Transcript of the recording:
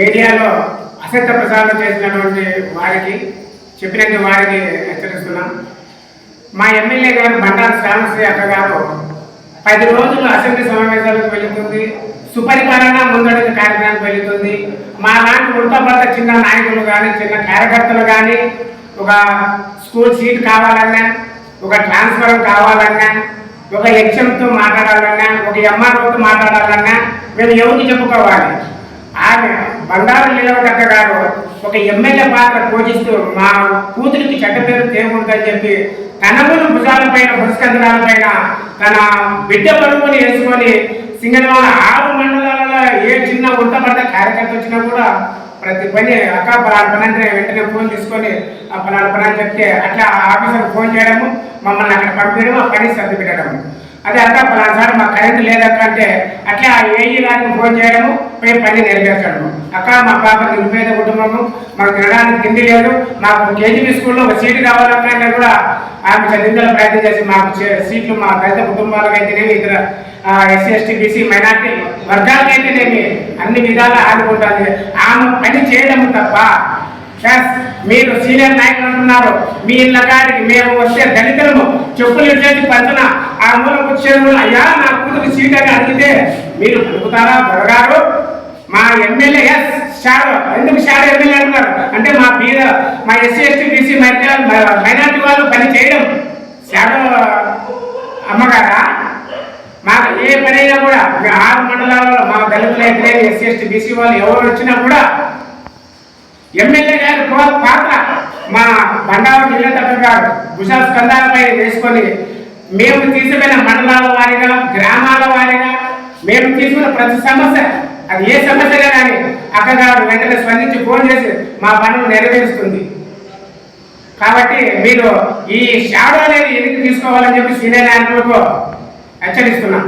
మీడియాలో అసత్య ప్రసారం చేసినటువంటి వారికి చెప్పినట్టు వారికి హెచ్చరిస్తున్నాం. మా ఎమ్మెల్యే గారు బండారు శ్రావణశ్రీ అక్క గారు పది రోజులు అసెంబ్లీ సమావేశాలకు వెళుతుంది. సుపరిపాలన ముందడుగు కార్యక్రమానికి వెళుతుంది. మా లాంటి ఉడతపడ్డ చిన్న నాయకులు కానీ చిన్న కార్యకర్తలు కానీ ఒక స్కూల్ సీట్ కావాలన్నా ఒక ట్రాన్స్ఫర్ కావాలన్నా ఒక ఎగ్జామ్తో మాట్లాడాలన్నా ఒక ఎంఆర్ఓతో మాట్లాడాలన్నా మేము ఎవరికి చెప్పుకోవాలి? ఆమె బండారు నిలవదక్క గారు ఒక ఎమ్మెల్యే పాత్ర పోషిస్తూ మా కూతురికి చెడ్డ పేరు తేకూడదని చెప్పి తనములు భుజాలపైన పైన తన బిడ్డ పరుగుని వేసుకొని సింగనవాడ ఆరు మండలాలలో ఏ చిన్న ఉంటపడ్డ కార్యకర్త వచ్చినా కూడా ప్రతి పని అక్క పలానా పని అంటే వెంటనే ఫోన్ తీసుకొని ఆ పలానా పని అని చెప్తే అట్లా ఆఫీసర్ ఫోన్ చేయడము మమ్మల్ని అక్కడ పంపించడం ఆ పని సర్ది పెట్టడము. అదే అక్క పలానా సార్ కరెంటు లేదక్క అంటే అట్లా ఆ ఏఈ గారిని ఫోన్ చేయడము పోయి పని నెరవేర్చడము అక్క మా పాప నిరుపేద కుటుంబము మాకు తినడానికి తిండి లేదు మాకు కేజీబీ స్కూల్లో ఒక సీటు కావాలక్క అంటే కూడా ఆమె చదివిందల ప్రయత్నం చేసి మాకు సీట్లు మా దళిత కుటుంబాలకు అయితేనేమి ఇతర ఎస్సీ ఎస్టీ బీసీ మైనార్టీ వర్గాలకైతేనేమి అన్ని విధాలా ఆడుకుంటుంది ఆమె పని చేయడం తప్ప మీరు సీనియర్ నాయకులు అంటున్నారు. మీ ఇళ్ళ కాడికి మేము వస్తే దళితులము చెప్పులు చేసి పంచున ఆ మూల కూర్చొని అయ్యా నా కూతురు సీట్ అని అడిగితే మీరు పలుకుతారా దొరగారు మా ఎమ్మెల్యే ఎస్ షాడో ఎందుకు షాడో ఎమ్మెల్యే అంటున్నారు? అంటే మా బీద మా ఎస్సీ ఎస్టీ బీసీ మైనార్టీ వాళ్ళు పని చేయడం. షాడో అమ్మగారా మాకు ఏ పని అయినా కూడా ఆరు మండలాలలో మా దళితులు అయితే ఎస్సీ ఎస్టీ బీసీ వాళ్ళు ఎవరు వచ్చినా కూడా ఎమ్మెల్యే మా బండారు జిల్లా గారు భుజ వేసుకొని మేము తీసుకున్న మండలాల వారిగా గ్రామాల వారిగా మేము తీసుకున్న ప్రతి సమస్య అది ఏ సమస్యగా కానీ అక్కగారు వెంటనే స్పందించి ఫోన్ చేసి మా పనులు నెరవేరుస్తుంది. కాబట్టి మీరు ఈ షాడో అనేది ఎందుకు తీసుకోవాలని చెప్పి సీనియర్ నాయకులకు హెచ్చరిస్తున్నాం.